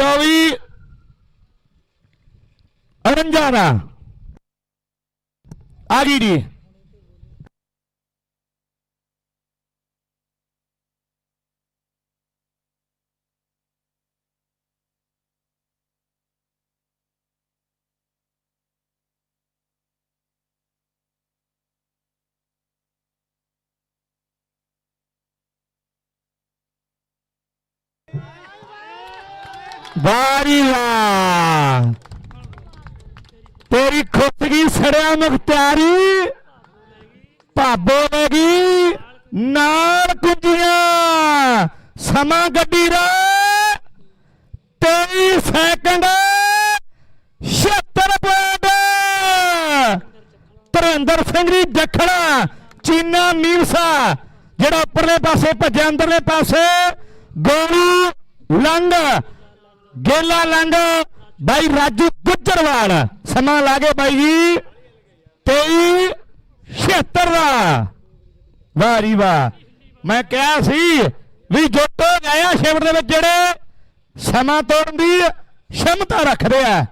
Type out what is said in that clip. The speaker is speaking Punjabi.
Jawi Renjara, Agidi. ਵਾਰੀ ਵਾਹ ਤੇਰੀ ਖੁੱਤਗੀ ਸੜਿਆ ਮੁਖਤਿਆਰੀ ਭਾਬੋ ਲਗੀ ਨਾਲ ਕੁੰਜੀਆਂ। ਸਮਾਂ ਗੱਡੀ ਦਾ 23 ਸੈਕਿੰਡ 76 ਪੁਆਇੰਟ ਧਰਮਿੰਦਰ ਸਿੰਘ ਜੀ ਜਖੜਾ ਚੀਨਾ ਮੀਰਸਾ, ਜਿਹੜਾ ਉੱਪਰਲੇ ਪਾਸੇ ਭੱਜਿਆ, ਅੰਦਰਲੇ ਪਾਸੇ, ਗੋਲੂ ਲੰਗ ਗੇਲਾ ਲੰਗ ਬਾਈ ਰਾਜੂ ਗੁੱਜਰਵਾਲ। ਸਮਾਂ ਲਾਗੇ ਬਾਈ ਜੀ। 23 76 ਦਾ। ਵਾਹ ਜੀ ਵਾਹ। ਮੈਂ ਕਿਹਾ ਸੀ ਵੀ ਜੋਟੋ ਗਏ ਸ਼ਿਵਰ ਦੇ ਵਿੱਚ ਜਿਹੜੇ ਸਮਾਂ ਤੋੜਨ ਦੀ ਸ਼ਮਤਾ ਰੱਖਦੇ ਆ।